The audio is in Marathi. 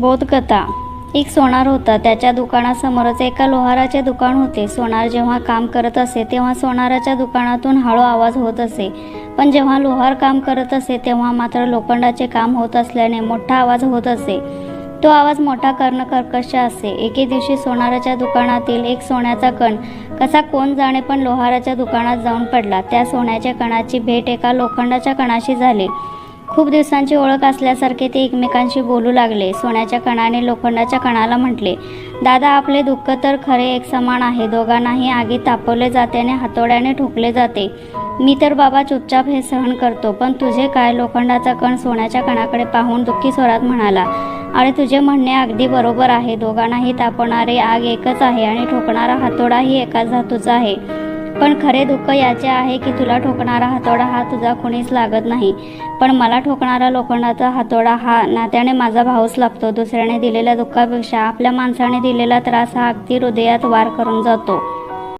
बोधकथा एक सोनार होता. त्याच्या दुकानासमोरच एका लोहाराचे दुकान होते. सोनार जेव्हा काम करत असे तेव्हा सोनाराच्या दुकानातून हळू आवाज होत असे. पण जेव्हा लोहार काम करत असे तेव्हा मात्र लोखंडाचे काम होत असल्याने मोठा आवाज होत असे. तो आवाज मोठा करणं कर्कश असे. एके दिवशी सोनाराच्या दुकानातील एक सोन्याचा कण कसा कोण जाणे पण लोहाराच्या दुकानात जाऊन पडला. त्या सोन्याच्या कणाची भेट एका लोखंडाच्या कणाशी झाली. खूप दिवसांची ओळख असल्यासारखे ते एकमेकांशी बोलू लागले. सोन्याच्या कणाने लोखंडाच्या कणाला म्हटले दादा आपले दुःख तर खरे एक समान आहे. दोघांनाही आगीत तापवले जाते आणि हातोड्याने ठोकले जाते. मी तर बाबा चुपचाप हे सहन करतो पण तुझे काय लोखंडाचा कण सोन्याच्या कणाकडे पाहून दुःखी स्वरात म्हणाला आणि तुझे म्हणणे अगदी बरोबर आहे. दोघांनाही तापणारे आग एकच आहे आणि ठोकणारा हातोडाही एकाच धातूचा आहे. पण खरे दुःख याचे आहे की तुला ठोकणारा हातोडा हा तुझा कुणीच लागत नाही. पण मला ठोकणारा लोखंडाचा हातोडा हा नात्याने माझा भाऊच लागतो दुसऱ्याने दिलेल्या दुःखापेक्षा आपल्या माणसाने दिलेला त्रास हा अगदी हृदयात वार करून जातो.